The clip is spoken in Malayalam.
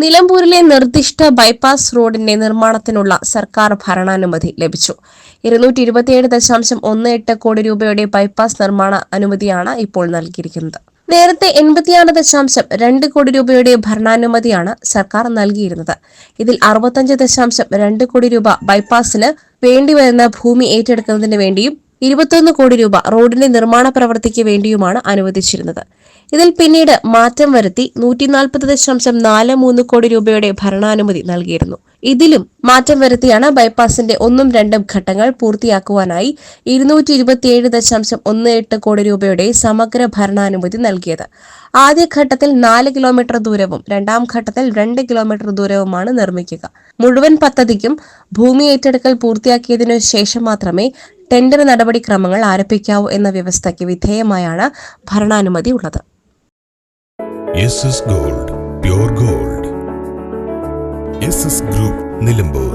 നിലമ്പൂരിലെ നിർദ്ദിഷ്ട ബൈപ്പാസ് റോഡിന്റെ നിർമ്മാണത്തിനുള്ള സർക്കാർ ഭരണാനുമതി ലഭിച്ചു. ഇരുന്നൂറ്റി ഇരുപത്തിയേഴ് ദശാംശം ഒന്ന് എട്ട് കോടി രൂപയുടെ ബൈപ്പാസ് നിർമ്മാണ അനുമതിയാണ് ഇപ്പോൾ നൽകിയിരിക്കുന്നത്. നേരത്തെ എൺപത്തിയാറ് ദശാംശം രണ്ട് കോടി രൂപയുടെ ഭരണാനുമതിയാണ് സർക്കാർ നൽകിയിരുന്നത്. ഇതിൽ അറുപത്തഞ്ച് ദശാംശം രണ്ട് കോടി രൂപ ബൈപ്പാസിന് വേണ്ടിവരുന്ന ഭൂമി ഏറ്റെടുക്കുന്നതിന് വേണ്ടിയും ഇരുപത്തൊന്ന് കോടി രൂപ റോഡിന്റെ നിർമ്മാണ പ്രവൃത്തിക്ക് വേണ്ടിയുമാണ് അനുവദിച്ചിരുന്നത്. ഇതിൽ പിന്നീട് മാറ്റം വരുത്തി നൂറ്റി നാൽപ്പത് ദശാംശം നാല് മൂന്ന് കോടി രൂപയുടെ ഭരണാനുമതി നൽകിയിരുന്നു. ഇതിലും മാറ്റം വരുത്തിയാണ് ബൈപ്പാസിന്റെ ഒന്നും രണ്ടും ഘട്ടങ്ങൾ പൂർത്തിയാക്കുവാനായി ഇരുന്നൂറ്റി ഇരുപത്തിയേഴ് ദശാംശം ഒന്ന് എട്ട് കോടി രൂപയുടെ സമഗ്ര ഭരണാനുമതി നൽകിയത്. ആദ്യഘട്ടത്തിൽ നാല് കിലോമീറ്റർ ദൂരവും രണ്ടാം ഘട്ടത്തിൽ രണ്ട് കിലോമീറ്റർ ദൂരവുമാണ് നിർമ്മിക്കുക. മുഴുവൻ പദ്ധതിക്കും ഭൂമി ഏറ്റെടുക്കൽ പൂർത്തിയാക്കിയതിനു ശേഷം മാത്രമേ ടെൻഡർ നടപടിക്രമങ്ങൾ ആരംഭിക്കാവൂ എന്ന വ്യവസ്ഥയ്ക്ക് വിധേയമായാണ് ഭരണാനുമതി ഉള്ളത്. Gold gold group Nilambur